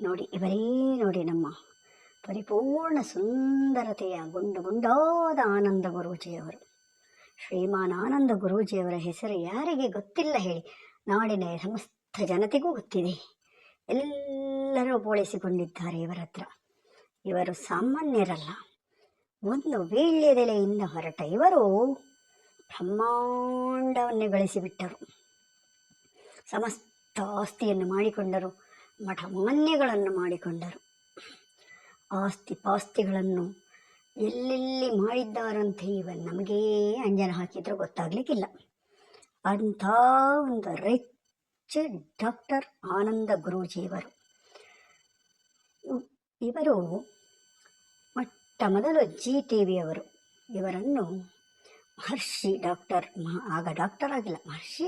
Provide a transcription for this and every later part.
ನೋಡಿ, ಇವರೇ ನೋಡಿ ನಮ್ಮ ಪರಿಪೂರ್ಣ ಸುಂದರತೆಯ ಗುಂಡು ಗುಂಡಾದ ಆನಂದ ಗುರೂಜಿಯವರು. ಶ್ರೀಮಾನ್ ಆನಂದ ಗುರೂಜಿಯವರ ಹೆಸರು ಯಾರಿಗೆ ಗೊತ್ತಿಲ್ಲ ಹೇಳಿ, ನಾಡಿನ ಸಮಸ್ತ ಜನತೆಗೂ ಗೊತ್ತಿದೆ. ಎಲ್ಲರೂ ಬೋಳಿಸಿಕೊಂಡಿದ್ದಾರೆ ಇವರ ಹತ್ರ. ಇವರು ಸಾಮಾನ್ಯರಲ್ಲ. ಒಂದು ವೀಳ್ಯದೆಲೆಯಿಂದ ಹೊರಟ ಇವರು ಬ್ರಹ್ಮಾಂಡವನ್ನೇ ಗಳಿಸಿಬಿಟ್ಟರು. ಸಮಸ್ತ ಆಸ್ತಿಯನ್ನು ಮಾಡಿಕೊಂಡರು. ಮಠ ಮಾನ್ಯಗಳನ್ನು ಮಾಡಿಕೊಂಡರು. ಆಸ್ತಿ ಪಾಸ್ತಿಗಳನ್ನು ಎಲ್ಲೆಲ್ಲಿ ಮಾಡಿದ್ದಾರಂತ ಇವ ನಮಗೇ ಅಂಜನ ಹಾಕಿದರೂ ಗೊತ್ತಾಗಲಿಕ್ಕಿಲ್ಲ. ಅಂಥ ಒಂದು ರಿಚ್ ಡಾಕ್ಟರ್ ಆನಂದ ಗುರೂಜಿಯವರು. ಇವರು ಮೊಟ್ಟ ಮೊದಲು ಜಿ ಟಿ ವಿಯವರು ಇವರನ್ನು ಮಹರ್ಷಿ ಡಾಕ್ಟರ್ ಮಹ, ಆಗ ಡಾಕ್ಟರ್ ಆಗಿಲ್ಲ, ಮಹರ್ಷಿ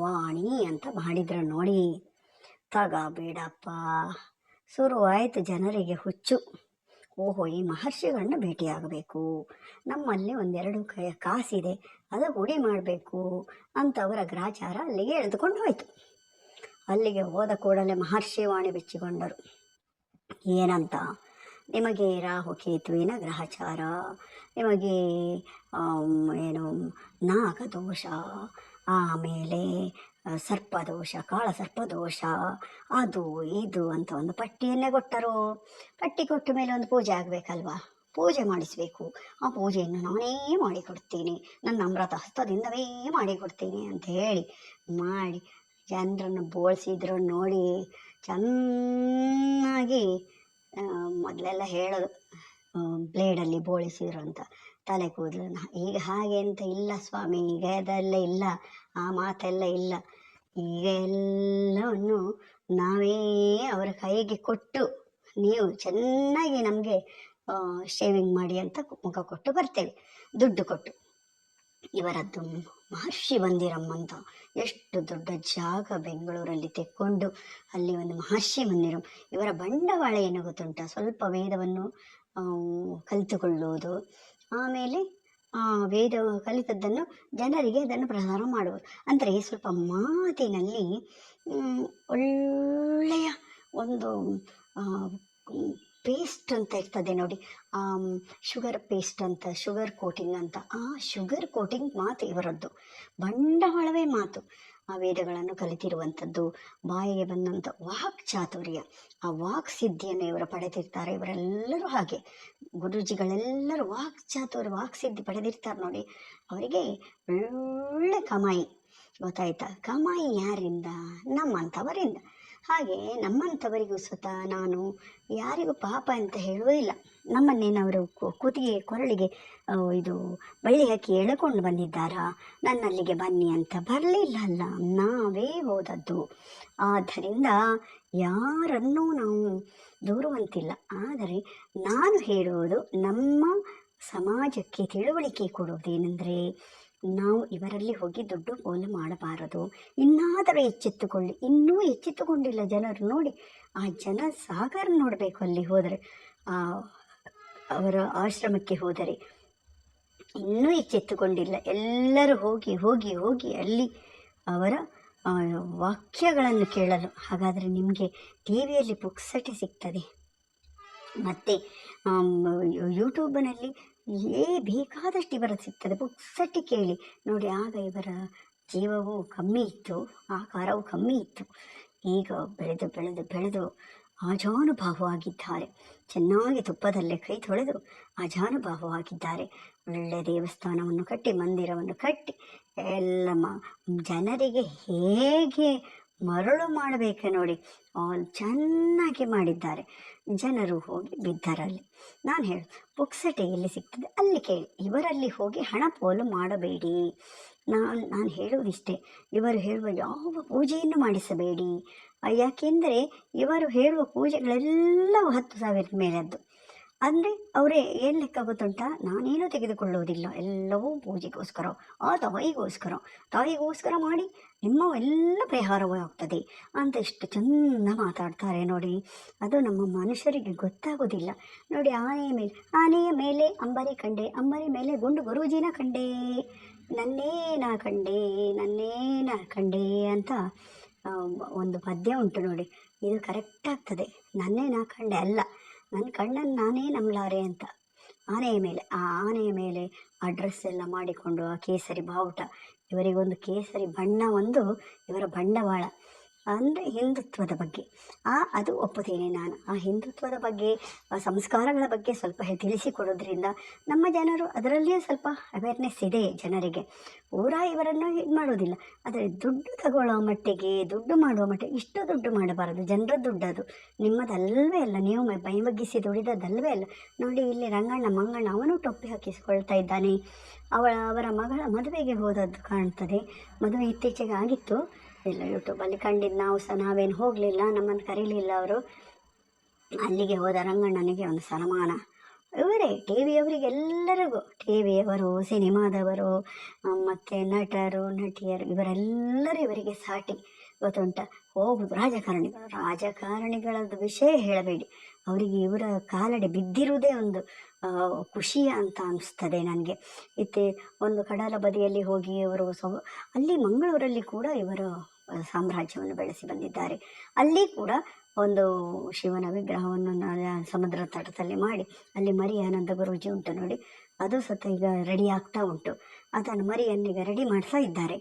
ವಾಣಿ ಅಂತ ಮಾಡಿದ್ರು ನೋಡಿ. ತಗಬೇಡಪ್ಪ ಶುರುವಾಯಿತು ಜನರಿಗೆ ಹುಚ್ಚು. ಓಹೋ, ಈ ಮಹರ್ಷಿಗಳನ್ನ ಭೇಟಿಯಾಗಬೇಕು. ನಮ್ಮಲ್ಲಿ ಒಂದೆರಡು ಕ, ಕಾಸಿದೆ, ಅದು ಹುಡಿ ಮಾಡಬೇಕು ಅಂತ ಅವರ ಗ್ರಾಚಾರ ಅಲ್ಲಿಗೆ ಎಳೆದುಕೊಂಡು ಹೋಯಿತು. ಅಲ್ಲಿಗೆ ಹೋದ ಕೂಡಲೇ ಮಹರ್ಷಿ ವಾಣಿ ಬಿಚ್ಚಿಕೊಂಡರು. ಏನಂತ? ನಿಮಗೆ ರಾಹು ಕೇತುವಿನ ಗ್ರಹಚಾರ, ನಿಮಗೆ ಏನು, ನಾಗದೋಷ, ಆಮೇಲೆ ಸರ್ಪದೋಷ ಕಾಳ ಸರ್ಪದೋಷ ಅದು, ಇದು ಅಂತ ಒಂದು ಪಟ್ಟಿಯನ್ನೇ ಕೊಟ್ಟರು. ಪಟ್ಟಿ ಕೊಟ್ಟ ಮೇಲೆ ಒಂದು ಪೂಜೆ ಆಗಬೇಕಲ್ವಾ? ಪೂಜೆ ಮಾಡಿಸಬೇಕು. ಆ ಪೂಜೆಯನ್ನು ನಾನೇ ಮಾಡಿಕೊಡ್ತೀನಿ. ನನ್ನ ಅಮೃತ ಹಸ್ತದಿಂದವೇ ಮಾಡಿಕೊಡ್ತೀನಿ ಅಂತ ಹೇಳಿ, ಮಾಡಿ ಜನರನ್ನು ಬೋಳಿಸಿದ್ರು ನೋಡಿ ಚೆನ್ನಾಗಿ ಮೊದಲೆಲ್ಲ ಹೇಳೋದು ಬ್ಲೇಡಲ್ಲಿ ಬೋಳಿಸಿದ್ರು ಅಂತ. ತಲೆ ಕೂದಲನ್ನ. ಈಗ ಹಾಗೆ ಅಂತ ಇಲ್ಲ ಸ್ವಾಮಿ, ಈಗ ಅದೆಲ್ಲ ಇಲ್ಲ. ಆ ಮಾತೆಲ್ಲ ಇಲ್ಲ. ಈಗ ಎಲ್ಲವನ್ನು ನಾವೇ ಅವರ ಕೈಗೆ ಕೊಟ್ಟು ನೀವು ಚೆನ್ನಾಗಿ ನಮಗೆ ಶೇವಿಂಗ್ ಮಾಡಿ ಅಂತ ಮುಖ ಕೊಟ್ಟು ಬರ್ತೇವೆ. ದುಡ್ಡು ಕೊಟ್ಟು. ಇವರದ್ದು ಮಹರ್ಷಿ ಮಂದಿರಮ್ಮಂತ ಅಂತ ಎಷ್ಟು ದೊಡ್ಡ ಜಾಗ ಬೆಂಗಳೂರಲ್ಲಿ ತೆಕ್ಕೊಂಡು ಅಲ್ಲಿ ಒಂದು ಮಹರ್ಷಿ ಮಂದಿರಂ. ಇವರ ಬಂಡವಾಳ ಏನು ಗೊತ್ತುಂಟ ಸ್ವಲ್ಪ ವೇದವನ್ನು ಕಲಿತುಕೊಳ್ಳುವುದು. ಆಮೇಲೆ ವೇದ ಕಲಿತದ್ದನ್ನು ಜನರಿಗೆ ಅದನ್ನು ಪ್ರಸಾರ ಮಾಡುವುದು. ಅಂದರೆ ಸ್ವಲ್ಪ ಮಾತಿನಲ್ಲಿ ಒಳ್ಳೆಯ ಒಂದು ಪೇಸ್ಟ್ ಅಂತ ಇರ್ತದೆ ನೋಡಿ. ಆ ಶುಗರ್ ಪೇಸ್ಟ್ ಅಂತ ಶುಗರ್ ಕೋಟಿಂಗ್ ಅಂತ. ಆ ಶುಗರ್ ಕೋಟಿಂಗ್ ಮಾತು ಇವರದ್ದು. ಬಂಡವಾಳವೇ ಮಾತು. ಆ ವೇದಗಳನ್ನು ಕಲಿತಿರುವಂಥದ್ದು, ಬಾಯಿಗೆ ಬಂದಂಥ ವಾಕ್ ಚಾತುರ್ಯ. ಆ ವಾಕ್ ಸಿದ್ಧಿಯನ್ನು ಇವರು ಪಡೆದಿರ್ತಾರೆ. ಇವರೆಲ್ಲರೂ ಹಾಗೆ. ಗುರೂಜಿಗಳೆಲ್ಲರೂ ವಾಕ್ ಚಾತುರ್ಯ ವಾಕ್ ಸಿದ್ಧಿ ಪಡೆದಿರ್ತಾರೆ ನೋಡಿ. ಅವರಿಗೆ ಒಳ್ಳೆ ಕಮಾಯಿ. ಗೊತ್ತಾಯ್ತಾ? ಕಮಾಯಿ ಯಾರಿಂದ? ನಮ್ಮಂಥವರಿಂದ. ಹಾಗೆ ನಮ್ಮಂಥವರಿಗೂ ಸ್ವತಃ ನಾನು ಯಾರಿಗೂ ಪಾಪ ಅಂತ ಹೇಳುವುದಿಲ್ಲ ನಮ್ಮನ್ನೇನವರು ಕೂತಿಗೆ, ಕೊರಳಿಗೆ ಇದು ಬಳ್ಳಿ ಹಾಕಿ ಎಳೆಕೊಂಡು ಬಂದಿದ್ದಾರಾ? ನನ್ನಲ್ಲಿಗೆ ಬನ್ನಿ ಅಂತ ಬರಲಿಲ್ಲ ಅಲ್ಲ, ನಾವೇ ಹೋದದ್ದು. ಆದ್ದರಿಂದ ಯಾರನ್ನೂ ನಾವು ದೂರುವಂತಿಲ್ಲ. ಆದರೆ ನಾನು ಹೇಳುವುದು ನಮ್ಮ ಸಮಾಜಕ್ಕೆ ತಿಳುವಳಿಕೆ ಕೊಡುವುದೇನೆಂದರೆ ನಾವು ಇವರಲ್ಲಿ ಹೋಗಿ ದುಡ್ಡು ಪೋಲು ಮಾಡಬಾರದು. ಇನ್ನಾದರೂ ಎಚ್ಚೆತ್ತುಕೊಳ್ಳಿ. ಇನ್ನೂ ಎಚ್ಚೆತ್ತುಕೊಂಡಿಲ್ಲ ಜನರು. ನೋಡಿ, ಆ ಜನ ಸಾಗರ ನೋಡಬೇಕು ಅಲ್ಲಿ ಹೋದರೆ, ಆ ಅವರ ಆಶ್ರಮಕ್ಕೆ ಹೋದರೆ. ಇನ್ನೂ ಎಚ್ಚೆತ್ತುಕೊಂಡಿಲ್ಲ. ಎಲ್ಲರೂ ಹೋಗಿ ಹೋಗಿ ಹೋಗಿ ಅಲ್ಲಿ ಅವರ ವಾಕ್ಯಗಳನ್ನು ಕೇಳಲು. ಹಾಗಾದರೆ ನಿಮಗೆ ಟಿ ವಿಯಲ್ಲಿ ಪುಕ್ಸಟೆ ಸಿಗ್ತದೆ. ಮತ್ತು ಯೂಟ್ಯೂಬ್ನಲ್ಲಿ ಏ ಬೇಕಾದಷ್ಟು ಇವರ ಸಿಗ್ತದೆ. ಪುಕ್ಸಟ್ಟಿ ಕೇಳಿ. ನೋಡಿ, ಆಗ ಇವರ ಜೀವವು ಕಮ್ಮಿ ಇತ್ತು, ಆಕಾರವು ಕಮ್ಮಿ ಇತ್ತು. ಈಗ ಬೆಳೆದು ಬೆಳೆದು ಬೆಳೆದು ಆಜಾನುಭಾವವಾಗಿದ್ದಾರೆ. ಚೆನ್ನಾಗಿ ತುಪ್ಪದಲ್ಲೇ ಕೈ ತೊಳೆದು ಅಜಾನುಭಾವವಾಗಿದ್ದಾರೆ ಒಳ್ಳೆ ದೇವಸ್ಥಾನವನ್ನು ಕಟ್ಟಿ, ಮಂದಿರವನ್ನು ಕಟ್ಟಿ, ಎಲ್ಲ ಜನರಿಗೆ ಹೇಗೆ ಮರಳು ಮಾಡಬೇಕು ನೋಡಿ. ಆಲ್ ಚೆನ್ನಾಗಿ ಮಾಡಿದ್ದಾರೆ. ಜನರು ಹೋಗಿ ಬಿದ್ದರಲ್ಲಿ. ನಾನು ಹೇಳು ಪುಕ್ಸಟೆ ಎಲ್ಲಿ ಸಿಗ್ತದೆ ಅಲ್ಲಿ ಕೇಳಿ. ಇವರಲ್ಲಿ ಹೋಗಿ ಹಣ ಪೋಲು ಮಾಡಬೇಡಿ. ನಾನು ನಾನು ಹೇಳುವುದಿಷ್ಟೇ. ಇವರು ಹೇಳುವ ಯಾವ ಪೂಜೆಯನ್ನು ಮಾಡಿಸಬೇಡಿ. ಯಾಕೆಂದರೆ ಇವರು ಹೇಳುವ ಪೂಜೆಗಳೆಲ್ಲವೂ ಹತ್ತು ಸಾವಿರದ ಮೇಲದ್ದು. ಅಂದರೆ ಅವರೇ ಏನು ಲೆಕ್ಕ ಗೊತ್ತುಂಟ ನಾನೇನು ತೆಗೆದುಕೊಳ್ಳುವುದಿಲ್ಲ. ಎಲ್ಲವೂ ಪೂಜೆಗೋಸ್ಕರ, ಆ ತಾಯಿಗೋಸ್ಕರ. ತಾಯಿಗೋಸ್ಕರ ಮಾಡಿ ನಿಮ್ಮ ಎಲ್ಲ ಪರಿಹಾರವೂ ಆಗ್ತದೆ. ಅಂತ ಎಷ್ಟು ಚೆಂದ ಮಾತಾಡ್ತಾರೆ ನೋಡಿ. ಅದು ನಮ್ಮ ಮನುಷ್ಯರಿಗೆ ಗೊತ್ತಾಗೋದಿಲ್ಲ. ನೋಡಿ, ಆನೆಯ ಮೇಲೆ ಆನೆಯ ಮೇಲೆ ಅಂಬರಿ ಕಂಡೆ, ಅಂಬರಿ ಮೇಲೆ ಗುಂಡು ಗುರೂಜಿನ ಕಂಡೆ. ನನ್ನೇನ ಕಂಡೆ ನನ್ನೇನ ಕಂಡೆ ಅಂತ ಒಂದು ಪದ್ಯ ಉಂಟು ನೋಡಿ. ಇದು ಕರೆಕ್ಟ್ ಆಗ್ತದೆ. ನನ್ನೇ ನಾ ಕಂಡೆ ಅಲ್ಲ. ನನ್ನ ಕಣ್ಣನ್ನು ನಾನೇ ನಂಬಲಾರೆ ಅಂತ. ಆನೆಯ ಮೇಲೆ, ಆ ಆನೆಯ ಮೇಲೆ ಆ ಡ್ರೆಸ್ ಎಲ್ಲ ಮಾಡಿಕೊಂಡು, ಆ ಕೇಸರಿ ಬಾವುಟ, ಇವರಿಗೊಂದು ಕೇಸರಿ ಬಣ್ಣ ಒಂದು ಇವರ ಬಂಡವಾಳ. ಅಂದರೆ ಹಿಂದುತ್ವದ ಬಗ್ಗೆ. ಆ, ಅದು ಒಪ್ಪುತ್ತೇನೆ ನಾನು. ಆ ಹಿಂದುತ್ವದ ಬಗ್ಗೆ, ಆ ಸಂಸ್ಕಾರಗಳ ಬಗ್ಗೆ ಸ್ವಲ್ಪ ತಿಳಿಸಿಕೊಡೋದ್ರಿಂದ ನಮ್ಮ ಜನರು ಅದರಲ್ಲಿಯೂ ಸ್ವಲ್ಪ ಅವೇರ್ನೆಸ್ ಇದೆ ಜನರಿಗೆ. ಊರ ಇವರನ್ನು ಇದು ಮಾಡೋದಿಲ್ಲ. ಆದರೆ ದುಡ್ಡು ತಗೊಳ್ಳೋ ಮಟ್ಟಿಗೆ, ದುಡ್ಡು ಮಾಡುವ ಮಟ್ಟಿಗೆ ಇಷ್ಟು ದುಡ್ಡು ಮಾಡಬಾರದು. ಜನರ ದುಡ್ಡು ಅದು. ನಿಮ್ಮದಲ್ವೇ ಅಲ್ಲ. ನೀವು ಮೈ- ದುಡಿದದಲ್ಲವೇ ದುಡಿದದಲ್ವೇ ಅಲ್ಲ. ನೋಡಿ, ಇಲ್ಲಿ ರಂಗಣ್ಣ, ಮಂಗಣ್ಣ, ಅವನು ಟೊಪ್ಪಿ ಹಾಕಿಸಿಕೊಳ್ತಾ ಇದ್ದಾನೆ. ಅವಳ, ಅವರ ಮಗಳ ಮದುವೆಗೆ ಹೋದದ್ದು ಕಾಣ್ತದೆ. ಮದುವೆ ಇತ್ತೀಚೆಗೆ ಆಗಿತ್ತು. ಎಲ್ಲ ಯೂಟ್ಯೂಬಲ್ಲಿ ಕಂಡಿದ್ದು ನಾವು ಸಹ ನಾವೇನು ಹೋಗಲಿಲ್ಲ, ನಮ್ಮನ್ನು ಕರೀಲಿಲ್ಲ ಅವರು. ಅಲ್ಲಿಗೆ ಹೋದ ರಂಗಣ್ಣನಿಗೆ ಒಂದು ಸನ್ಮಾನ. ಇವರೇ ಟಿ ವಿಯವರಿಗೆಲ್ಲರಿಗೂ ಟಿ ವಿಯವರು ಸಿನಿಮಾದವರು ಮತ್ತು ನಟರು, ನಟಿಯರು, ಇವರೆಲ್ಲರೂ ಇವರಿಗೆ ಸಾಟಿ. ಗೊತ್ತುಂಟ? ಹೋಗುದು ರಾಜಕಾರಣಿಗಳು. ರಾಜಕಾರಣಿಗಳದ್ದು ವಿಷಯ ಹೇಳಬೇಡಿ. ಅವರಿಗೆ ಇವರ ಕಾಲಡಿ ಬಿದ್ದಿರುವುದೇ ಒಂದು ಖುಷಿ ಅಂತ ಅನಿಸ್ತದೆ ನನಗೆ. ಇತ್ತೆ ಒಂದು ಕಡಲ ಬದಿಯಲ್ಲಿ ಹೋಗಿ ಇವರು ಸೊ, ಅಲ್ಲಿ ಮಂಗಳೂರಲ್ಲಿ ಕೂಡ ಇವರು ಸಾಮ್ರಾಜ್ಯವನ್ನು ಬೆಳೆಸಿ ಬಂದಿದ್ದಾರೆ. ಅಲ್ಲಿ ಕೂಡ ಒಂದು ಶಿವನ ವಿಗ್ರಹವನ್ನು ಸಮುದ್ರ ತಟದಲ್ಲಿ ಮಾಡಿ, ಅಲ್ಲಿ ಮರಿ ಆನಂದ ಗುರುಜಿ ಉಂಟು ನೋಡಿ ಅದು ಸತ ಈಗ ರೆಡಿ ಆಗ್ತಾ ಉಂಟು. ಅದನ್ನು ಮರಿಯನ್ನೀಗ ರೆಡಿ ಮಾಡ್ತಾ ಇದ್ದಾರೆ.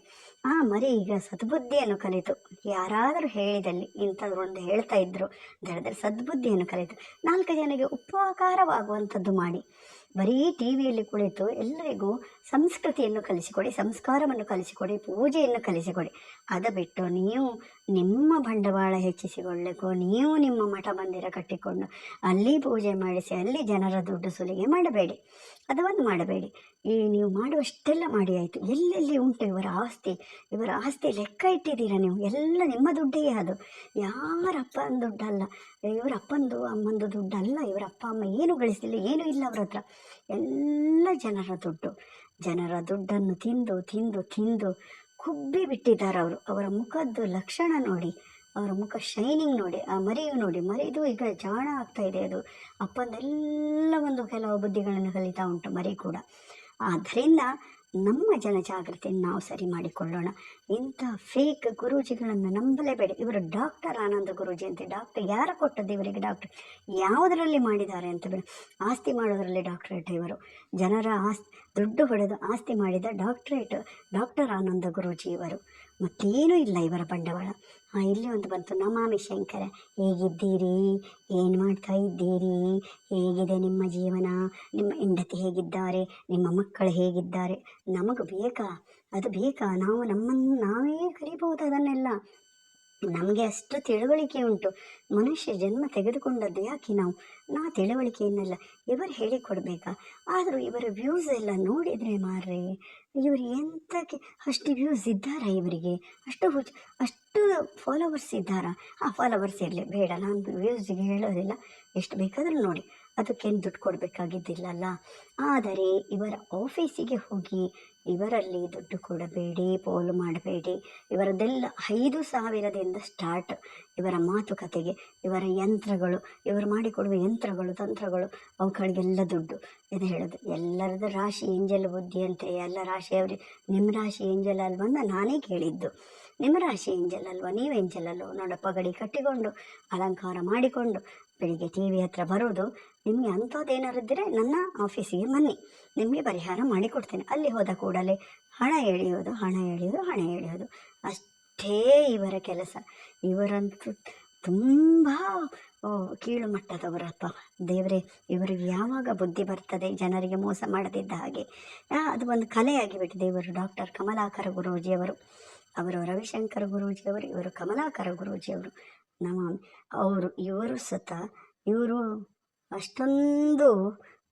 ಆ ಮರಿ ಈಗ ಸದ್ಬುದ್ಧಿಯನ್ನು ಕಲಿತು. ಯಾರಾದರೂ ಹೇಳಿದಲ್ಲಿ ಇಂಥದ್ದೊಂದು ಹೇಳ್ತಾ ಇದ್ರು ಹೇಳಿದ್ರೆ ಸದ್ಬುದ್ಧಿಯನ್ನು ಕಲಿತು. ನಾಲ್ಕು ಜನರಿಗೆ ಉಪಕಾರವಾಗುವಂಥದ್ದು ಮಾಡಿ. ಬರೀ ಟಿವಿಯಲ್ಲಿ ಕುಳಿತು ಎಲ್ಲರಿಗೂ ಸಂಸ್ಕೃತಿಯನ್ನು ಕಲಿಸಿಕೊಡಿ, ಸಂಸ್ಕಾರವನ್ನು ಕಲಿಸಿಕೊಡಿ, ಪೂಜೆಯನ್ನು ಕಲಿಸಿಕೊಡಿ. ಅದು ಬಿಟ್ಟು ನೀವು ನಿಮ್ಮ ಬಂಡವಾಳ ಹೆಚ್ಚಿಸಿಕೊಳ್ಳಬೇಕು ನೀವು ನಿಮ್ಮ ಮಠ ಮಂದಿರ ಕಟ್ಟಿಕೊಂಡು ಅಲ್ಲಿ ಪೂಜೆ ಮಾಡಿಸಿ, ಅಲ್ಲಿ ಜನರ ದುಡ್ಡು ಸುಲಿಗೆ ಮಾಡಬೇಡಿ. ಅದನ್ನು ಮಾಡಬೇಡಿ. ಈ ನೀವು ಮಾಡುವಷ್ಟೆಲ್ಲ ಮಾಡಿ ಆಯಿತು. ಎಲ್ಲೆಲ್ಲಿ ಉಂಟು ಇವರ ಆಸ್ತಿ? ಇವರ ಆಸ್ತಿ ಲೆಕ್ಕ ಇಟ್ಟಿದ್ದೀರಾ ನೀವು? ಎಲ್ಲ ನಿಮ್ಮ ದುಡ್ಡೇ ಅದು. ಯಾರ ಅಪ್ಪನ ದುಡ್ಡಲ್ಲ? ಇವರ ಅಪ್ಪಂದು ಅಮ್ಮಂದು ದುಡ್ಡಲ್ಲ? ಇವರ ಅಪ್ಪ ಅಮ್ಮ ಏನು ಗಳಿಸಲಿಲ್ಲ ಏನೂ ಇಲ್ಲ ಅವ್ರ ಹತ್ರ? ಎಲ್ಲ ಜನರ ದುಡ್ಡು. ಜನರ ದುಡ್ಡನ್ನು ತಿಂದು ತಿಂದು ತಿಂದು ಕುಬ್ಬಿ ಬಿಟ್ಟಿದ್ದಾರೆ ಅವರು. ಅವರ ಮುಖದ್ದು ಲಕ್ಷಣ ನೋಡಿ, ಅವರ ಮುಖ ಶೈನಿಂಗ್ ನೋಡಿ, ಆ ಮರಿಯು ನೋಡಿ, ಮರಿದು ಈಗ ಜಾಣ ಆಗ್ತಾ ಇದೆ ಅದು. ಅಪ್ಪಂದೆಲ್ಲ ಒಂದು ಕೆಲವು ಬುದ್ಧಿಗಳನ್ನು ಕಲಿತಾ ಉಂಟು ಮರಿ ಕೂಡ. ಆದ್ದರಿಂದ ನಮ್ಮ ಜನಜಾಗೃತಿಯನ್ನು ನಾವು ಸರಿ ಮಾಡಿಕೊಳ್ಳೋಣ. ಇಂಥ ಫೇಕ್ ಗುರೂಜಿಗಳನ್ನು ನಂಬಲೇಬೇಡಿ. ಇವರು ಡಾಕ್ಟರ್ ಆನಂದ ಗುರೂಜಿ ಅಂತ. ಡಾಕ್ಟರ್ ಯಾರು ಕೊಟ್ಟದ್ದು ಇವರಿಗೆ ಡಾಕ್ಟರ್ ಯಾವುದರಲ್ಲಿ ಮಾಡಿದ್ದಾರೆ ಅಂತ ಬೇಡ. ಆಸ್ತಿ ಮಾಡೋದರಲ್ಲಿ ಡಾಕ್ಟರೇಟ್ ಇವರು. ಜನರ ಆಸ್ತಿ ದುಡ್ಡು ಹೊಡೆದು ಆಸ್ತಿ ಮಾಡಿದ ಡಾಕ್ಟರೇಟ್ ಡಾಕ್ಟರ್ ಆನಂದ ಗುರೂಜಿ ಇವರು. ಮತ್ತೇನೂ ಇಲ್ಲ ಇವರ ಬಂಡವಾಳ. ಹಾಂ ಇಲ್ಲಿ ಒಂದು ಬಂತು. ನಮಾಮಿ ಶಂಕರ, ಹೇಗಿದ್ದೀರಿ? ಏನು ಮಾಡ್ತಾ ಇದ್ದೀರಿ? ಹೇಗಿದೆ ನಿಮ್ಮ ಜೀವನ? ನಿಮ್ಮ ಹೆಂಡತಿ ಹೇಗಿದ್ದಾರೆ? ನಿಮ್ಮ ಮಕ್ಕಳು ಹೇಗಿದ್ದಾರೆ? ನಮಗೆ ಬೇಕಾ? ಅದು ಬೇಕಾ? ನಾವು ನಮ್ಮನ್ನು ನಾವೇ ಕರಿಬೋದು ಅದನ್ನೆಲ್ಲ. ನಮಗೆ ಅಷ್ಟು ತಿಳುವಳಿಕೆ ಉಂಟು. ಮನುಷ್ಯ ಜನ್ಮ ತೆಗೆದುಕೊಂಡದ್ದು ಯಾಕೆ ನಾವು? ನಾ ತಿಳುವಳಿಕೆಯನ್ನೆಲ್ಲ ಇವರು ಹೇಳಿಕೊಡ್ಬೇಕಾ? ಆದರೂ ಇವರ ವ್ಯೂಸ್ ಎಲ್ಲ ನೋಡಿದರೆ ಮಾರ್ರೆ, ಇವರು ಎಂತಕ್ಕೆ ಅಷ್ಟು ವ್ಯೂಸ್ ಇದ್ದಾರಾ ಇವರಿಗೆ? ಅಷ್ಟು ಹುಚ್ಚು ಅಷ್ಟು ಫಾಲೋವರ್ಸ್ ಇದ್ದಾರಾ? ಆ ಫಾಲೋವರ್ಸ್ ಇರಲಿ, ಬೇಡ, ನಾನು ವ್ಯೂಸ್ಗೆ ಹೇಳೋದಿಲ್ಲ. ಎಷ್ಟು ಬೇಕಾದರೂ ನೋಡಿ. ಅದಕ್ಕೇನು ದುಡ್ಡು ಕೊಡಬೇಕಾಗಿದ್ದಿಲ್ಲಲ್ಲ? ಆದರೆ ಇವರ ಆಫೀಸಿಗೆ ಹೋಗಿ ಇವರಲ್ಲಿ ದುಡ್ಡು ಕೊಡಬೇಡಿ, ಪೋಲು ಮಾಡಬೇಡಿ. ಇವರದೆಲ್ಲ ಐದು ಸಾವಿರದಿಂದ ಸ್ಟಾರ್ಟ್ ಇವರ ಮಾತುಕತೆಗೆ, ಇವರ ಯಂತ್ರಗಳು, ಇವರು ಮಾಡಿಕೊಡುವ ಯಂತ್ರಗಳು, ತಂತ್ರಗಳು, ಅವುಗಳಿಗೆಲ್ಲ ದುಡ್ಡು. ಇದು ಹೇಳೋದು, ಎಲ್ಲರದ್ದು ರಾಶಿ ಏಂಜಲ್ ಬುದ್ಧಿ ಅಂತೆ, ಎಲ್ಲ ರಾಶಿಯವ್ರಿ ನಿಮ್ಮ ರಾಶಿ ಏಂಜಲ್ ಅಲ್ವಾ ಅಂತ ನಾನೇ ಕೇಳಿದ್ದು. ನಿಮ್ಮ ರಾಶಿ ಏಂಜಲ್ ಅಲ್ವಾ, ನೀವು ಏಂಜಲ್ ಅಲ್ವ? ನೋಡಪ್ಪ, ಗಡಿ ಕಟ್ಟಿಕೊಂಡು, ಅಲಂಕಾರ ಮಾಡಿಕೊಂಡು ಬೆಳಿಗ್ಗೆ ಟಿ ವಿ ಹತ್ರ ಬರೋದು, ನಿಮಗೆ ಅಂಥದ್ದೇನಾರು ಇದ್ದರೆ ನನ್ನ ಆಫೀಸಿಗೆ ಬನ್ನಿ. ನಿಮಗೆ ಪರಿಹಾರ ಮಾಡಿಕೊಡ್ತೇನೆ. ಅಲ್ಲಿ ಹೋದ ಕೂಡಲೇ ಹಣ ಎಳೆಯೋದು ಹಣ ಎಳೆಯೋದು ಹಣ ಎಳೆಯೋದು. ಅಷ್ಟೇ ಇವರ ಕೆಲಸ. ಇವರಂತೂ ತುಂಬ ಕೀಳು ಮಟ್ಟದವರಪ್ಪ ದೇವರೇ, ಇವರಿಗೆ ಯಾವಾಗ ಬುದ್ಧಿ ಬರ್ತದೆ? ಜನರಿಗೆ ಮೋಸ ಮಾಡದಿದ್ದ ಹಾಗೆ. ಅದು ಒಂದು ಕಲೆಯಾಗಿಬಿಟ್ಟಿದೆ. ಇವರು ಡಾಕ್ಟರ್ ಕಮಲಾಕರ ಗುರೂಜಿಯವರು. ಅವರು ರವಿಶಂಕರ್ ಗುರೂಜಿಯವರು, ಇವರು ಕಮಲಾಕರ ಗುರೂಜಿಯವರು. ನಮ್ಮ ಅವರು, ಇವರು ಸತ, ಇವರು ಅಷ್ಟೊಂದು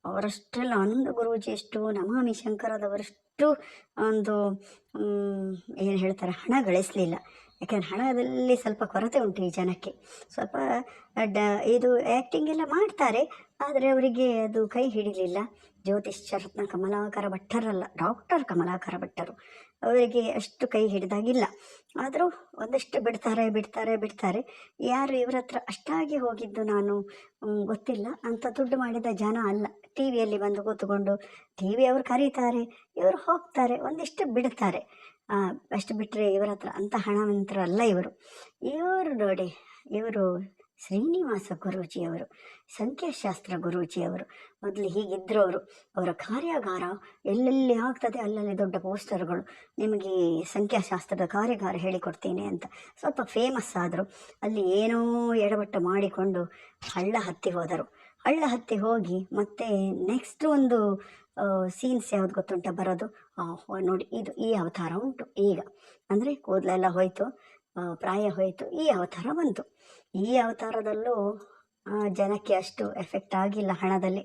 ಅವರಷ್ಟೆಲ್ಲ ಆನಂದ ಗುರೂಜಿ ಎಷ್ಟು, ನಮಾಮಿ ಶಂಕರದವರಷ್ಟು ಒಂದು ಏನು ಹೇಳ್ತಾರೆ, ಹಣ ಗಳಿಸಲಿಲ್ಲ. ಯಾಕೆಂದ್ರೆ ಹಣದಲ್ಲಿ ಸ್ವಲ್ಪ ಕೊರತೆ ಉಂಟು ಈ ಜನಕ್ಕೆ. ಸ್ವಲ್ಪ ಡ, ಇದು ಆ್ಯಕ್ಟಿಂಗ್ ಎಲ್ಲ ಮಾಡ್ತಾರೆ, ಆದರೆ ಅವರಿಗೆ ಅದು ಕೈ ಹಿಡಿಲಿಲ್ಲ. ಜ್ಯೋತಿಷ್ಯ, ರತ್ನ, ಕಮಲಾಕರ ಭಟ್ಟರಲ್ಲ ಡಾಕ್ಟರ್ ಕಮಲಾಕರ ಭಟ್ಟರು. ಅವರಿಗೆ ಅಷ್ಟು ಕೈ ಹಿಡಿದಾಗಿಲ್ಲ. ಆದರೂ ಒಂದಷ್ಟು ಬಿಡ್ತಾರೆ ಬಿಡ್ತಾರೆ ಬಿಡ್ತಾರೆ. ಯಾರು ಇವ್ರ ಹತ್ರ ಅಷ್ಟಾಗಿ ಹೋಗಿದ್ದು ನಾನು ಗೊತ್ತಿಲ್ಲ. ಅಂತ ದುಡ್ಡು ಮಾಡಿದ ಜನ ಅಲ್ಲ. ಟಿ ವಿಯಲ್ಲಿ ಬಂದು ಕೂತ್ಕೊಂಡು, ಟಿ ವಿ ಅವರು ಕರೀತಾರೆ, ಇವರು ಹೋಗ್ತಾರೆ, ಒಂದಿಷ್ಟು ಬಿಡ್ತಾರೆ. ಅಷ್ಟು ಬಿಟ್ಟರೆ ಇವರ ಹತ್ರ ಅಂಥ ಹಣವಂತರಲ್ಲ ಇವರು. ಇವರು ನೋಡಿ, ಇವರು ಶ್ರೀನಿವಾಸ ಗುರೂಜಿಯವರು, ಸಂಖ್ಯಾಶಾಸ್ತ್ರ ಗುರೂಜಿಯವರು, ಮೊದಲು ಹೀಗಿದ್ದರು ಅವರು ಅವರ ಕಾರ್ಯಾಗಾರ ಎಲ್ಲೆಲ್ಲಿ ಆಗ್ತದೆ ಅಲ್ಲಲ್ಲಿ ದೊಡ್ಡ ಪೋಸ್ಟರ್ಗಳು ನಿಮಗೆ ಸಂಖ್ಯಾಶಾಸ್ತ್ರದ ಕಾರ್ಯಾಗಾರ ಹೇಳಿಕೊಡ್ತೀನಿ ಅಂತ. ಸ್ವಲ್ಪ ಫೇಮಸ್ ಆದರು, ಅಲ್ಲಿ ಏನೋ ಎಡವಟ್ಟು ಮಾಡಿಕೊಂಡು ಹಳ್ಳ ಹತ್ತಿ ಹೋದರು. ಹಳ್ಳ ಹತ್ತಿ ಹೋಗಿ ಮತ್ತೆ ನೆಕ್ಸ್ಟ್ ಒಂದು ಸೀನ್ಸ್ ಯಾವ್ದು ಗೊತ್ತುಂಟ ಬರೋದು? ನೋಡಿ, ಇದು ಈ ಅವತಾರ ಉಂಟು ಈಗ. ಅಂದರೆ ಕೂದಲೆಲ್ಲ ಹೋಯಿತು. ಪ್ರಾಯ ಹೋಯಿತು. ಈ ಅವತಾರ ಬಂತು. ಈ ಅವತಾರದಲ್ಲೂ ಜನಕ್ಕೆ ಅಷ್ಟು ಎಫೆಕ್ಟ್ ಆಗಿಲ್ಲ ಹಣದಲ್ಲಿ.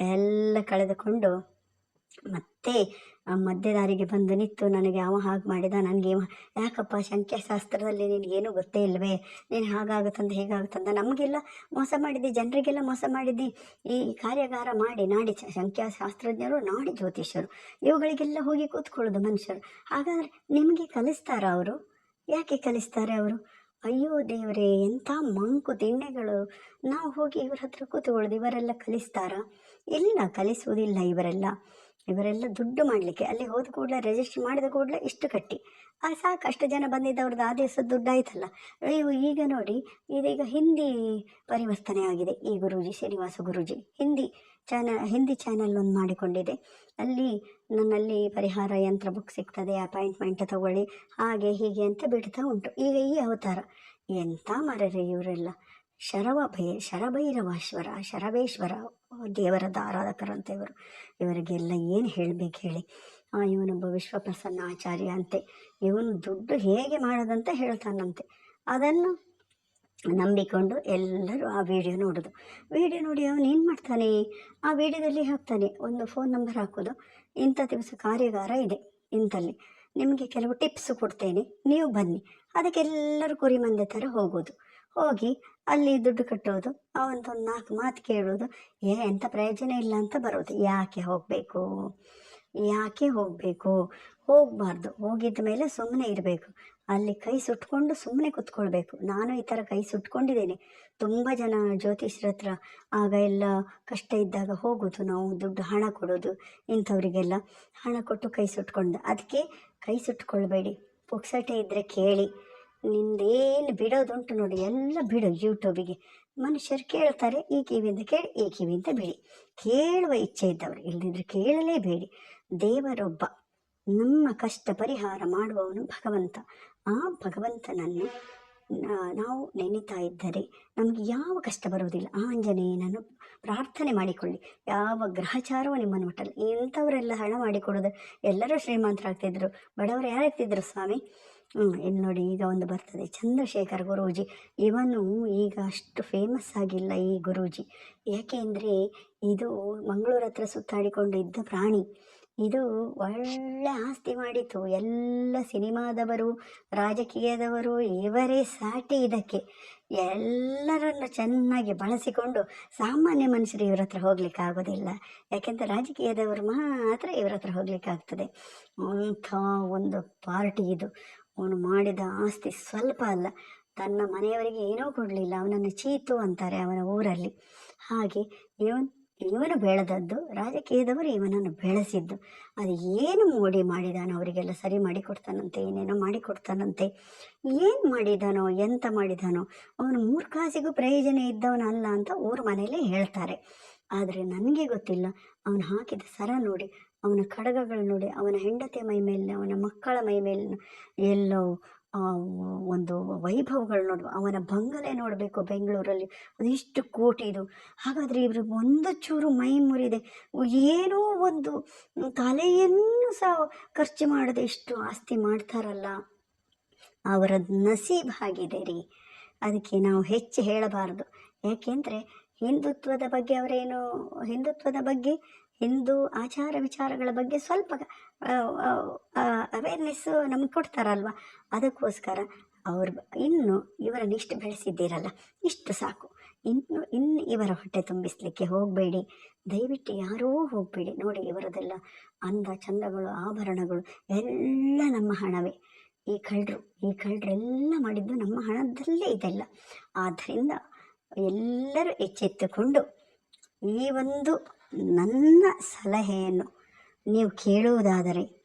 ಎಲ್ಲ ಕಳೆದುಕೊಂಡು ಮತ್ತೆ ಮಧ್ಯದಾರಿಗೆ ಬಂದು ನಿಂತು ನನಗೆ ಅವ ಹಾಗೆ ಮಾಡಿದ, ನನಗೆ ಯಾಕಪ್ಪ ಸಂಖ್ಯಾಶಾಸ್ತ್ರದಲ್ಲಿ ನಿನಗೇನು ಗೊತ್ತೇ ಇಲ್ಲವೇ ನೀನು ಹಾಗಾಗುತ್ತಂದು ಹೇಗಾಗುತ್ತಂದ ನಮಗೆಲ್ಲ ಮೋಸ ಮಾಡಿದ್ದಿ, ಜನರಿಗೆಲ್ಲ ಮೋಸ ಮಾಡಿದ್ದಿ. ಈ ಕಾರ್ಯಾಗಾರ ಮಾಡಿ, ನಾಡಿ ಸಂಖ್ಯಾಶಾಸ್ತ್ರಜ್ಞರು ನಾಡಿ ಜ್ಯೋತಿಷ್ಯರು, ಇವುಗಳಿಗೆಲ್ಲ ಹೋಗಿ ಕೂತ್ಕೊಳ್ಳೋದು ಮನುಷ್ಯರು. ಹಾಗಾದರೆ ನಿಮಗೆ ಕಲಿಸ್ತಾರ ಅವರು? ಯಾಕೆ ಕಲಿಸ್ತಾರೆ ಅವರು? ಅಯ್ಯೋ ದೇವರೇ, ಎಂಥ ಮಂಕು ದಿಣ್ಣೆಗಳು ನಾವು ಹೋಗಿ ಇವರ ಹತ್ರ ಕೂತ್ಕೊಳ್ಳೋದು, ಇವರೆಲ್ಲ ಕಲಿಸ್ತಾರಾ? ಇಲ್ಲ ಕಲಿಸುವುದಿಲ್ಲ ಇವರೆಲ್ಲ. ಇವರೆಲ್ಲ ದುಡ್ಡು ಮಾಡಲಿಕ್ಕೆ. ಅಲ್ಲಿ ಹೋದ ಕೂಡಲೇ ರಿಜಿಸ್ಟ್ರ್ ಮಾಡಿದ ಕೂಡಲೇ ಇಷ್ಟು ಕಟ್ಟಿ. ಆ ಸಾಕಷ್ಟು ಜನ ಬಂದಿದ್ದವ್ರದ್ದು ಆ ದಿವಸ ದುಡ್ಡು ಆಯ್ತಲ್ಲ. ಈಗ ನೋಡಿ, ಇದೀಗ ಹಿಂದಿ ಪರಿವರ್ತನೆ ಆಗಿದೆ. ಈ ಗುರೂಜಿ, ಶ್ರೀನಿವಾಸ ಗುರೂಜಿ, ಹಿಂದಿ. ಚಾನಲ್, ಹಿಂದಿ ಚಾನಲ್ ಒಂದು ಮಾಡಿಕೊಂಡಿದೆ. ಅಲ್ಲಿ ನನ್ನಲ್ಲಿ ಪರಿಹಾರ ಯಂತ್ರ ಬುಕ್ ಸಿಗ್ತದೆ ಅಪಾಯಿಂಟ್ಮೆಂಟ್ ತಗೊಳ್ಳಿ, ಹಾಗೆ ಹೀಗೆ ಅಂತ ಬಿಡ್ತಾ ಉಂಟು. ಈಗ ಈ ಅವತಾರ ಎಂಥ ಮರರೆ ಇವರೆಲ್ಲ? ಶರವ ಭೈ, ಶರಭೈರವಾಶ್ವರ ಶರಭೇಶ್ವರ ದೇವರದ ಆರಾಧಕರಂತೆ ಇವರು. ಇವರಿಗೆಲ್ಲ ಏನು ಹೇಳಬೇಕು ಹೇಳಿ. ಇವನೊಬ್ಬ ವಿಶ್ವಪ್ರಸನ್ನ ಆಚಾರ್ಯ ಅಂತೆ. ಇವನು ದುಡ್ಡು ಹೇಗೆ ಮಾಡೋದಂತ ಹೇಳ್ತಾನಂತೆ. ಅದನ್ನು ನಂಬಿಕೊಂಡು ಎಲ್ಲರೂ ಆ ವಿಡಿಯೋ ನೋಡೋದು. ವಿಡಿಯೋ ನೋಡಿ ಅವನು ಏನು ಮಾಡ್ತಾನೆ? ಆ ವಿಡಿಯೋದಲ್ಲಿ ಹಾಕ್ತಾನೆ ಒಂದು ಫೋನ್ ನಂಬರ್ ಹಾಕೋದು. ಇಂಥ ದಿವಸ ಕಾರ್ಯಾಗಾರ ಇದೆ ಇಂಥಲ್ಲಿ ನಿಮಗೆ ಕೆಲವು ಟಿಪ್ಸ್ ಕೊಡ್ತೇನೆ, ನೀವು ಬನ್ನಿ. ಅದಕ್ಕೆಲ್ಲರೂ ಕುರಿ ಮಂದೆ ಥರ ಹೋಗೋದು. ಹೋಗಿ ಅಲ್ಲಿ ದುಡ್ಡು ಕಟ್ಟೋದು ಅವಂತೊಂದು ನಾಲ್ಕು ಮಾತು ಕೇಳೋದು. ಏ ಎಂಥ ಪ್ರಯೋಜನ ಇಲ್ಲ ಅಂತ ಬರೋದು. ಯಾಕೆ ಹೋಗಬೇಕು? ಯಾಕೆ ಹೋಗಬೇಕು? ಹೋಗಬಾರ್ದು. ಹೋಗಿದ್ದ ಮೇಲೆ ಸುಮ್ಮನೆ ಇರಬೇಕು. ಅಲ್ಲಿ ಕೈ ಸುಟ್ಕೊಂಡು ಸುಮ್ಮನೆ ಕುತ್ಕೊಳ್ಬೇಕು. ನಾನು ಈ ಥರ ಕೈ ಸುಟ್ಕೊಂಡಿದ್ದೇನೆ. ತುಂಬ ಜನ ಜ್ಯೋತಿಷ್ಯರ ಹತ್ರ ಆಗ ಎಲ್ಲ ಕಷ್ಟ ಇದ್ದಾಗ ಹೋಗೋದು, ನಾವು ದುಡ್ಡು ಹಣ ಕೊಡೋದು, ಇಂಥವರಿಗೆಲ್ಲ ಹಣ ಕೊಟ್ಟು ಕೈ ಸುಟ್ಕೊಂಡು. ಅದಕ್ಕೆ ಕೈ ಸುಟ್ಕೊಳ್ಬೇಡಿ. ಪುಕ್ಸಟೆ ಇದ್ದರೆ ಕೇಳಿ. ನಿಂದೇನು ಬಿಡೋದುಂಟು ನೋಡಿ, ಎಲ್ಲ ಬಿಡು ಯೂಟ್ಯೂಬಿಗೆ. ಮನುಷ್ಯರು ಕೇಳ್ತಾರೆ, ಈ ಕಿವಿಯಿಂದ ಕೇಳಿ, ಈ ಕಿವಿಯಿಂದ ಬಿಡಿ. ಕೇಳುವ ಇಚ್ಛೆ ಇದ್ದವರು ಇಲ್ಲದಿದ್ರೆ ಕೇಳಲೇಬೇಡಿ ದೇವರೊಬ್ಬ, ನಮ್ಮ ಕಷ್ಟ ಪರಿಹಾರ ಮಾಡುವವನು ಭಗವಂತ. ಆ ಭಗವಂತನನ್ನು ನಾವು ನೆನೀತಾ ಇದ್ದರೆ ನಮಗೆ ಯಾವ ಕಷ್ಟ ಬರುವುದಿಲ್ಲ. ಆಂಜನೇಯನನ್ನು ಪ್ರಾರ್ಥನೆ ಮಾಡಿಕೊಳ್ಳಿ. ಯಾವ ಗ್ರಹಚಾರವೂ ನಿಮ್ಮನ್ನು ಮುಟ್ಟಲ್ಲ. ಇಂಥವರೆಲ್ಲ ಹಣ ಮಾಡಿಕೊಡೋದು ಎಲ್ಲರೂ ಶ್ರೀಮಂತರಾಗ್ತಿದ್ರು. ಬಡವರು ಯಾರಾಗ್ತಿದ್ರು ಸ್ವಾಮಿ. ಇಲ್ಲಿ ನೋಡಿ ಈಗ ಒಂದು ಬರ್ತದೆ. ಚಂದ್ರಶೇಖರ್ ಗುರೂಜಿ. ಇವನು ಈಗ ಅಷ್ಟು ಫೇಮಸ್ ಆಗಿಲ್ಲ ಈ ಗುರೂಜಿ. ಯಾಕೆಂದರೆ ಇದು ಮಂಗಳೂರು ಹತ್ರ ಸುತ್ತಾಡಿಕೊಂಡು ಇದ್ದ ಪ್ರಾಣಿ. ಇದು ಒಳ್ಳೆ ಆಸ್ತಿ ಮಾಡಿತು ಎಲ್ಲ ಸಿನಿಮಾದವರು, ರಾಜಕೀಯದವರು ಇವರೇ ಸಾಟಿ ಇದಕ್ಕೆ. ಎಲ್ಲರನ್ನು ಚೆನ್ನಾಗಿ ಬಳಸಿಕೊಂಡು ಸಾಮಾನ್ಯ ಮನುಷ್ಯರು ಇವ್ರ ಹತ್ರ ಹೋಗ್ಲಿಕ್ಕೆ ಆಗೋದಿಲ್ಲ. ಯಾಕೆಂದರೆ ರಾಜಕೀಯದವರು ಮಾತ್ರ ಇವ್ರ ಹತ್ರ ಹೋಗ್ಲಿಕ್ಕೆ ಆಗ್ತದೆ. ಅಂಥ ಒಂದು ಪಾರ್ಟಿ ಇದು. ಅವನು ಮಾಡಿದ ಆಸ್ತಿ ಸ್ವಲ್ಪ ಅಲ್ಲ. ತನ್ನ ಮನೆಯವರಿಗೆ ಏನೂ ಕೊಡಲಿಲ್ಲ. ಅವನನ್ನು ಚೀತು ಅಂತಾರೆ ಅವನ ಊರಲ್ಲಿ. ಹಾಗೆ ಇವನ್ ಇವನು ಬೆಳೆದದ್ದು ರಾಜಕೀಯದವರು ಇವನನ್ನು ಬೆಳೆಸಿದ್ದು ಅದು ಏನು ಮೋಡಿ ಮಾಡಿದಾನೋ ಅವರಿಗೆಲ್ಲ ಸರಿ ಮಾಡಿ ಕೊಡ್ತಾನಂತೆ ಏನೇನೋ ಮಾಡಿ ಕೊಡ್ತಾನಂತೆ ಏನು ಮಾಡಿದಾನೋ, ಎಂತ ಮಾಡಿದಾನೋ, ಅವನು ಮೂರ್ಖಾಸಿಗೂ ಪ್ರಯೋಜನ ಇದ್ದವನಲ್ಲ ಅಂತ ಊರ ಮನೆಯಲ್ಲೇ ಹೇಳ್ತಾರೆ. ಆದರೆ ನನಗೆ ಗೊತ್ತಿಲ್ಲ, ಅವನು ಹಾಕಿದ ಸರ ನೋಡಿ, ಅವನ ಖಡ್ಗಗಳು ನೋಡಿ, ಅವನ ಹೆಂಡತಿಯ ಮೈ ಮೇಲೆ ಅವನ ಮಕ್ಕಳ ಮೈ ಮೇಲೆ ಎಲ್ಲೋ ಒಂದು ವೈಭವಗಳು ನೋಡು ಅವನ ಬಂಗಲೆ ನೋಡಬೇಕು ಬೆಂಗಳೂರಲ್ಲಿ. ಅದೆಷ್ಟು ಕೋಟಿದು ಹಾಗಾದರೆ ಇವರು ಒಂದು ಚೂರು ಮೈ ಮುರಿದೆ. ಏನೋ ಒಂದು ತಲೆಯನ್ನು ಸಹ ಖರ್ಚು ಮಾಡದೆ ಎಷ್ಟು ಆಸ್ತಿ ಮಾಡ್ತಾರಲ್ಲ. ಅವರ ನಸೀಬ್ ಆಗಿದೆ ರೀ. ಅದಕ್ಕೆ ನಾವು ಹೆಚ್ಚು ಹೇಳಬಾರದು. ಯಾಕೆಂದರೆ ಹಿಂದುತ್ವದ ಬಗ್ಗೆ ಅವರೇನು, ಹಿಂದುತ್ವದ ಬಗ್ಗೆ ಹಿಂದೂ ಆಚಾರ ವಿಚಾರಗಳ ಬಗ್ಗೆ ಸ್ವಲ್ಪ ಅವೇರ್ನೆಸ್ಸು ನಮಗೆ ಕೊಡ್ತಾರಲ್ವ? ಅದಕ್ಕೋಸ್ಕರ ಅವ್ರ ಇನ್ನು ಇವರನ್ನು ಇಷ್ಟು ಬೆಳೆಸಿದ್ದೀರಲ್ಲ, ಇಷ್ಟು ಸಾಕು. ಇನ್ನು ಇನ್ನು ಇವರ ಹೊಟ್ಟೆ ತುಂಬಿಸಲಿಕ್ಕೆ ಹೋಗಬೇಡಿ. ದಯವಿಟ್ಟು ಯಾರೂ ಹೋಗಬೇಡಿ. ನೋಡಿ, ಇವರದೆಲ್ಲ ಅಂದ, ಚಂದಗಳು, ಆಭರಣಗಳು ಎಲ್ಲ ನಮ್ಮ ಹಣವೇ. ಈ ಕಳ್ಳರು, ಈ ಕಳ್ಳರೆಲ್ಲ ಮಾಡಿದ್ದು ನಮ್ಮ ಹಣದಲ್ಲೇ ಇದೆಲ್ಲ. ಆದ್ದರಿಂದ ಎಲ್ಲರೂ ಎಚ್ಚೆತ್ತುಕೊಂಡು ಈ ಒಂದು ನನ್ನ ಸಲಹೆಯನ್ನು ನೀವು ಕೇಳುವುದಾದರೆ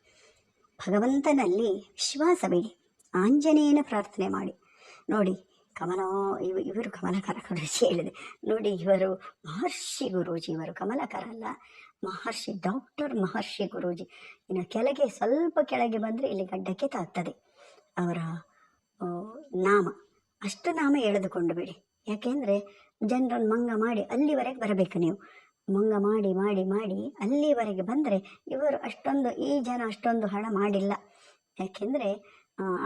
ಭಗವಂತನಲ್ಲಿ ವಿಶ್ವಾಸವಿಡಿ, ಆಂಜನೇಯನ ಪ್ರಾರ್ಥನೆ ಮಾಡಿ. ನೋಡಿ, ಕಮಲ, ಇವ, ಇವರು ಕಮಲಕರ ಗುರುಜಿ ಹೇಳಿದೆ. ನೋಡಿ, ಇವರು ಮಹರ್ಷಿ ಗುರೂಜಿ, ಇವರು ಕಮಲಕರ ಅಲ್ಲ, ಮಹರ್ಷಿ, ಡಾಕ್ಟರ್ ಮಹರ್ಷಿ ಗುರೂಜಿ. ಇನ್ನು ಕೆಳಗೆ, ಸ್ವಲ್ಪ ಕೆಳಗೆ ಬಂದರೆ ಇಲ್ಲಿ ಗಡ್ಡಕ್ಕೆ ತಾಗ್ತದೆ. ಅವರ ನಾಮ. ಅಷ್ಟು ನಾಮ ಎಳೆದುಕೊಂಡು ಬಿಡಿ. ಯಾಕೆಂದರೆ, ಜನರನ್ನು ಮಂಗ ಮಾಡಿ ಅಲ್ಲಿವರೆಗೆ ಬರಬೇಕು ನೀವು. ಮಂಗ ಮಾಡಿ ಮಾಡಿ ಮಾಡಿ ಅಲ್ಲಿವರೆಗೆ ಬಂದರೆ ಇವರು ಅಷ್ಟೊಂದು, ಈ ಜನ ಅಷ್ಟೊಂದು ಹಣ ಮಾಡಿಲ್ಲ. ಯಾಕೆಂದರೆ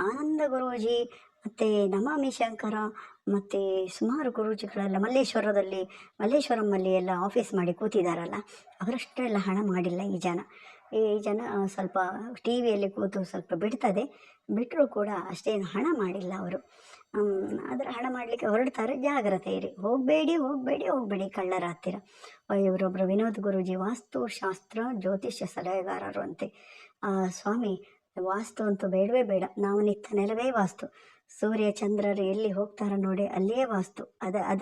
ಆನಂದ ಗುರೂಜಿ ಮತ್ತು ನಮಾಮಿ ಶಂಕರ ಮತ್ತು ಸುಮಾರು ಗುರೂಜಿಗಳೆಲ್ಲ ಮಲ್ಲೇಶ್ವರದಲ್ಲಿ ಮಲ್ಲೇಶ್ವರಮ್ಮಲ್ಲಿ ಎಲ್ಲ ಆಫೀಸ್ ಮಾಡಿ ಕೂತಿದ್ದಾರಲ್ಲ ಅವರಷ್ಟೆಲ್ಲ ಹಣ ಮಾಡಿಲ್ಲ ಈ ಜನ. ಈ ಜನ ಸ್ವಲ್ಪ ಟಿ ವಿಯಲ್ಲಿ ಕೂತು ಸ್ವಲ್ಪ ಬಿಡ್ತದೆ ಬಿಟ್ಟರೂ ಕೂಡ ಅಷ್ಟೇನು ಹಣ ಮಾಡಿಲ್ಲ ಅವರು. ಆದರೆ ಹಣ ಮಾಡಲಿಕ್ಕೆ ಹೊರಡ್ತಾರೆ. ಜಾಗ್ರತೆ ಇರಿ. ಹೋಗಬೇಡಿ ಹೋಗಬೇಡಿ ಹೋಗಬೇಡಿ ಕಳ್ಳರ ಹತ್ತಿರ. ಇವರೊಬ್ಬರು ವಿನೋದ್ ಗುರೂಜಿ ವಾಸ್ತುಶಾಸ್ತ್ರ ಜ್ಯೋತಿಷ್ಯ ಸಲಹೆಗಾರರು ಅಂತೆ. ಆ, ಸ್ವಾಮಿ ವಾಸ್ತು ಅಂತೂ ಬೇಡವೇ ಬೇಡ. ನಾವು ನಿತ್ಯ ನೆಲವೇ ವಾಸ್ತು. ಸೂರ್ಯ ಚಂದ್ರರು ಎಲ್ಲಿ ಹೋಗ್ತಾರೋ ನೋಡಿ ಅಲ್ಲಿಯೇ ವಾಸ್ತು. ಅದ ಅದ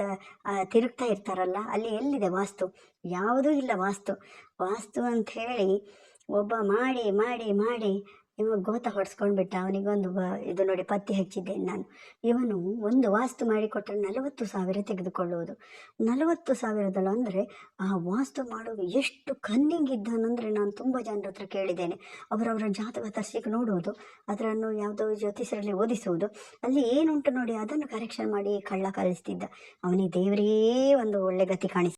ತಿರುಗ್ತಾ ಇರ್ತಾರಲ್ಲ ಅಲ್ಲಿ ಎಲ್ಲಿದೆ ವಾಸ್ತು? ಯಾವುದೂ ಇಲ್ಲ ವಾಸ್ತು. ವಾಸ್ತು ಅಂತ ಹೇಳಿ ಒಬ್ಬ ಮಾಡಿ ಮಾಡಿ ಮಾಡಿ ಇವ ಗೋತ ಹೊಡ್ಸ್ಕೊಂಡು ಬಿಟ್ಟ ಅವನಿಗೊಂದು ಇದು ನೋಡಿ ಪತ್ತಿ ಹಚ್ಚಿದ್ದೇನೆ ನಾನು. ಇವನು ಒಂದು ವಾಸ್ತು ಮಾಡಿಕೊಟ್ಟರೆ ನಲವತ್ತು ಸಾವಿರ ತೆಗೆದುಕೊಳ್ಳುವುದು. ನಲವತ್ತು ಸಾವಿರದಲ್ಲ ಅಂದರೆ ಆ ವಾಸ್ತು ಮಾಡೋದು ಎಷ್ಟು ಕನ್ನಿಂಗ್ ಇದ್ದಾನಂದ್ರೆ ನಾನು ತುಂಬ ಜನರ ಹತ್ರ ಕೇಳಿದ್ದೇನೆ. ಅವರವರ ಜಾತಕ ತರ್ಸಿಕ್ ನೋಡುವುದು, ಅದರನ್ನು ಯಾವುದೋ ಜ್ಯೋತಿಷರಲ್ಲಿ ಓದಿಸುವುದು. ಅಲ್ಲಿ ಏನುಂಟು ನೋಡಿ ಅದನ್ನು ಕರೆಕ್ಷನ್ ಮಾಡಿ ಕಳ್ಳ ಕಲಿಸ್ತಿದ್ದ. ಅವನಿಗೆ ದೇವರೇ ಒಂದು ಒಳ್ಳೆ ಗತಿ ಕಾಣಿಸ್